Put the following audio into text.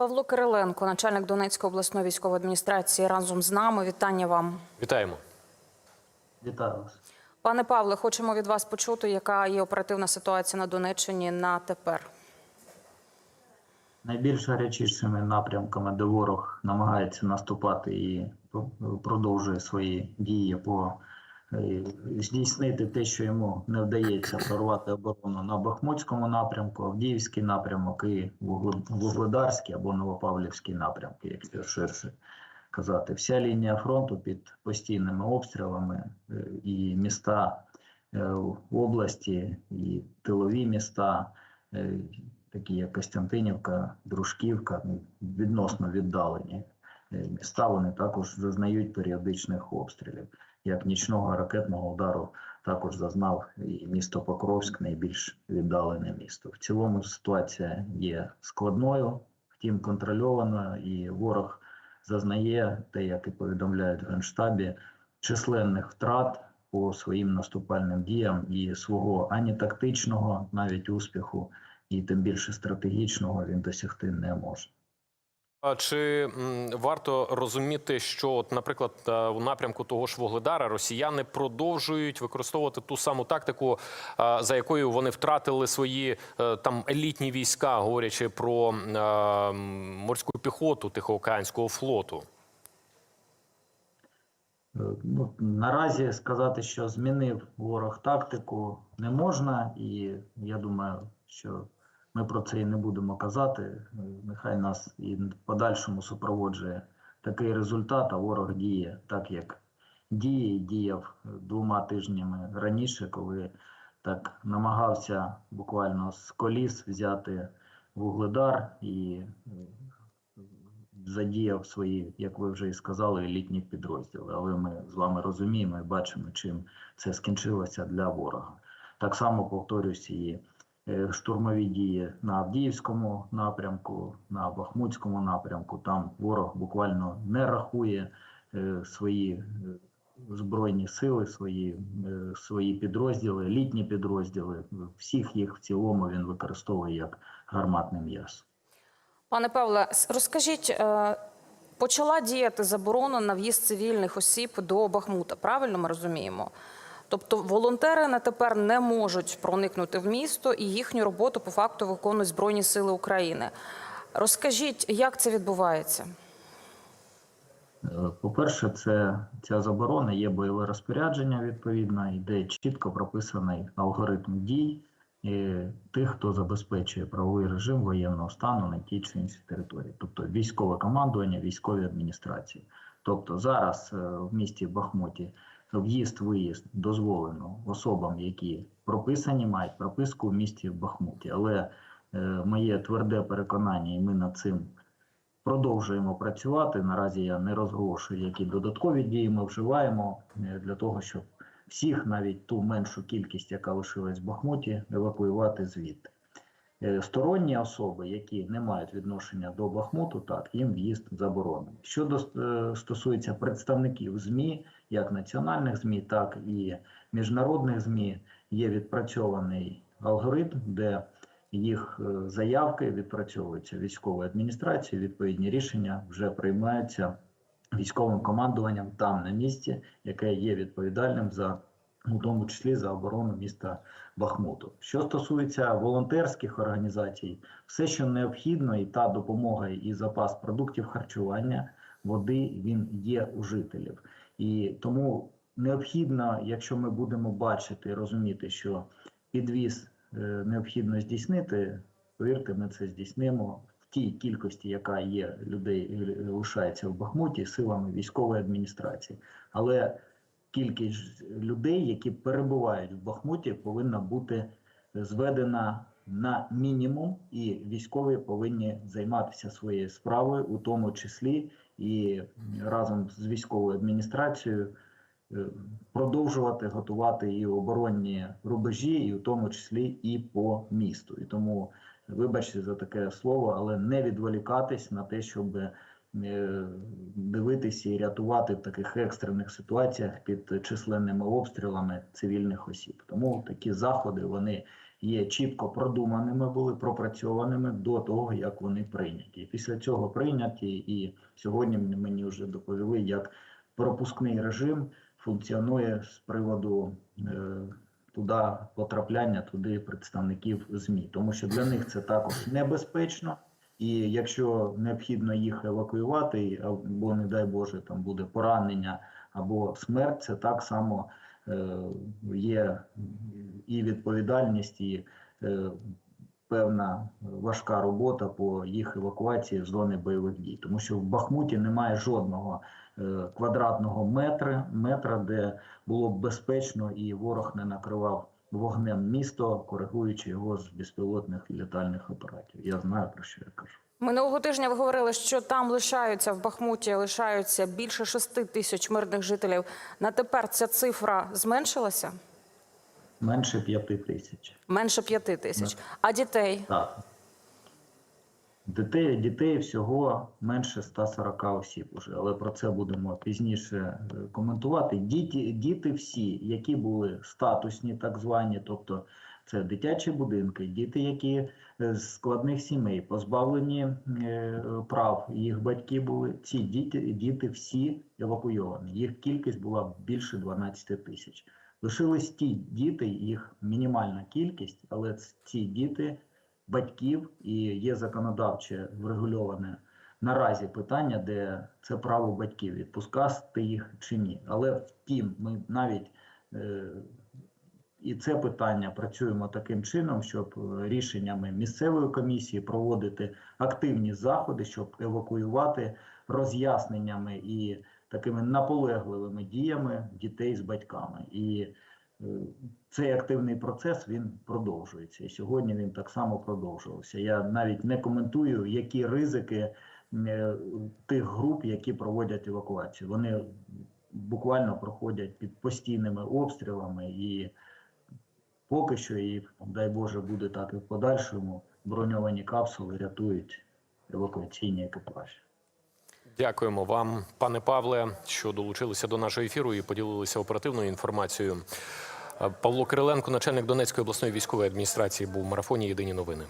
Павло Кириленко, начальник Донецької обласної військової адміністрації, разом з нами. Вітання вам, Вітаємо. Вітаю вас. пане Павле. Хочемо від вас почути, яка є оперативна ситуація на Донеччині на тепер. Найбільш гарячішими напрямками, де ворог намагається наступати і продовжує свої дії по здійснити те, що йому не вдається прорвати оборону на Бахмутському напрямку, Авдіївський напрямок і Вугледарський або Новопавлівський напрямки, якщо ширше казати. Вся лінія фронту під постійними обстрілами е, і міста е, області, і тилові міста. е, такі як Костянтинівка, Дружківка, ну, відносно віддалені е, міста, вони також зазнають періодичних обстрілів. Як нічного ракетного удару також зазнав і місто Покровськ, найбільш віддалене місто. В цілому ситуація є складною, втім контрольованою, і ворог зазнає те, як і повідомляють в Генштабі, численних втрат по своїм наступальним діям і свого ані тактичного, навіть успіху і тим більше стратегічного він досягти не може. Чи варто розуміти, що, от, наприклад, е, у напрямку того ж Вугледара росіяни продовжують використовувати ту саму тактику, е, за якою вони втратили свої е, там елітні війська, говорячи про е, морську піхоту Тихоокеанського флоту? Е, Ну, наразі сказати, що змінив ворог тактику, не можна, і я думаю, що ми про це і не будемо казати. Нехай нас і в подальшому супроводжує такий результат, а ворог діє так, як діє, діяв двома тижнями раніше, коли так намагався буквально з коліс взяти вугледар і задіяв свої, як ви вже і сказали, елітні підрозділи. Але ми з вами розуміємо і бачимо, чим це скінчилося для ворога. Так само повторюсь і штурмові дії на Авдіївському напрямку, на Бахмутському напрямку. Там ворог буквально не рахує е, свої е, збройні сили, свої, е, свої підрозділи, елітні підрозділи. Всіх їх в цілому він використовує як гарматне м'ясо. Пане Павле, розкажіть, е, почала діяти заборона на в'їзд цивільних осіб до Бахмута. Правильно ми розуміємо? Тобто волонтери на тепер не можуть проникнути в місто і їхню роботу по факту виконують Збройні Сили України. Розкажіть, як це відбувається? Е, По-перше, це ця заборона є бойове розпорядження відповідно, і де чітко прописаний алгоритм дій е, тих, хто забезпечує правовий режим воєнного стану на тій чи іншій території, тобто військове командування, військові адміністрації. Тобто зараз е, в місті Бахмуті в'їзд-виїзд дозволено особам, які прописані, мають прописку в місті Бахмуті. Але е, моє тверде переконання, і ми над цим продовжуємо працювати. Наразі я не розголошую, які додаткові дії ми вживаємо е, для того, щоб всіх, навіть ту меншу кількість, яка лишилась в Бахмуті, евакуювати звідти. Е, Сторонні особи, які не мають відношення до Бахмуту, так їм в'їзд заборонений. Щодо е, стосується представників ЗМІ, як національних ЗМІ, так і міжнародних ЗМІ, є відпрацьований алгоритм, де їх е, заявки відпрацьовуються військовою адміністрацією. Відповідні рішення вже приймаються військовим командуванням там на місці, яке є відповідальним за у тому числі за оборону міста Бахмуту. Що стосується волонтерських організацій, все, що необхідно, і та допомога, і запас продуктів харчування, води він є у жителів. І тому необхідно, якщо ми будемо бачити і розуміти, що підвіз е, необхідно здійснити, повірте, ми це здійснимо в тій кількості, яка є людей, е, лишається в Бахмуті, силами військової адміністрації. Але кількість людей, які перебувають в Бахмуті, повинна бути зведена на мінімум, і військові повинні займатися своєю справою, у тому числі і разом з військовою адміністрацією е, продовжувати готувати і оборонні рубежі, і в тому числі і по місту. І тому, вибачте за таке слово, але не відволікатись на те, щоб дивитися і рятувати в таких екстрених ситуаціях під численними обстрілами цивільних осіб. Тому такі заходи вони є чітко продуманими, були пропрацьованими до того, як вони прийняті. Після цього прийняті, і сьогодні мені вже доповіли, як пропускний режим функціонує з приводу е, туди потрапляння туди представників ЗМІ, тому що для них це також небезпечно. І якщо необхідно їх евакуювати, або, не дай Боже, там буде поранення або смерть, це так само е, є і відповідальність, і е, певна важка робота по їх евакуації з зони бойових дій. Тому що в Бахмуті немає жодного е, квадратного метра, метра, де було б безпечно і ворог не накривав вогнем місто, коригуючи його з безпілотних літальних апаратів. Я знаю про що я кажу. Минулого тижня ви говорили, що там лишаються в Бахмуті, лишаються більше шести тисяч мирних жителів. На тепер ця цифра зменшилася Менше п'яти тисяч. менше п'яти тисяч. А дітей Так. Дітей, дітей всього менше 140 осіб уже, але про це будемо пізніше е, коментувати. Діти, діти всі, які були статусні, так звані, тобто це дитячі будинки, діти, які е, з складних сімей, позбавлені е, прав, їх батьки були. Ці діти, діти всі евакуйовані. Їх кількість була більше 12 тисяч. Лишились ті діти, їх мінімальна кількість, але ці діти батьків і є законодавче врегульоване наразі питання, де це право батьків відпускати їх чи ні. Але втім, ми навіть е, і це питання працюємо таким чином, щоб рішеннями місцевої комісії проводити активні заходи, щоб евакуювати роз'ясненнями і такими наполегливими діями дітей з батьками. І цей активний процес він продовжується. І сьогодні він так само продовжувався. Я навіть не коментую, які ризики е, тих груп, які проводять евакуацію. Вони буквально проходять під постійними обстрілами, і поки що, і дай Боже, буде так і в подальшому. Броньовані капсули рятують евакуаційні екіпажі. Дякуємо вам, пане Павле, що долучилися до нашого ефіру і поділилися оперативною інформацією. Павло Кириленко, начальник Донецької обласної військової адміністрації, був в марафоні Єдині новини.